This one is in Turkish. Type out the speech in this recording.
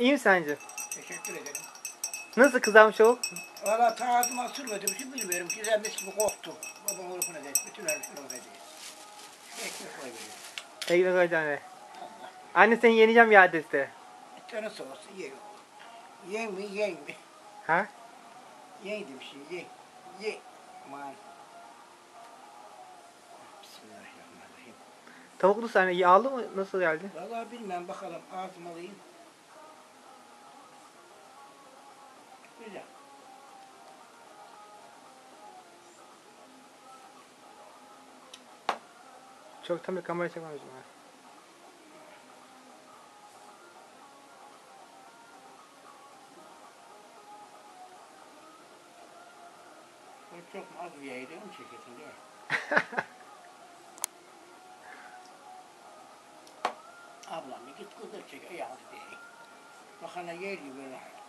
İyi mi sence? Teşekkür ederim. Nasıl kızarmış tavuk? Valla ta ağzıma sürmedim ki bilmiyorum. Güzelmiş gibi koktu. Babam ne dedi. Bütün her şey dedi. Ekmek koy veriyor. Ekmek koyacaksın. Anne seni yeneceğim ya adreste. Canı sağ olsun ye. Yen mi yen mi? Ha? Yen demiş ye. Ye. Aman. Bismillahirrahmanirrahim. Tavuklu sahne yağlı mı? Nasıl geldi? Valla bilmem bakalım ağzıma alayım. Çok tam bir kamera çekmemişim ha. Çok az bir yaydı onu çekesin değil mi? Ablam git kızır çek ayağını diye. Bakana yer gibi rahat.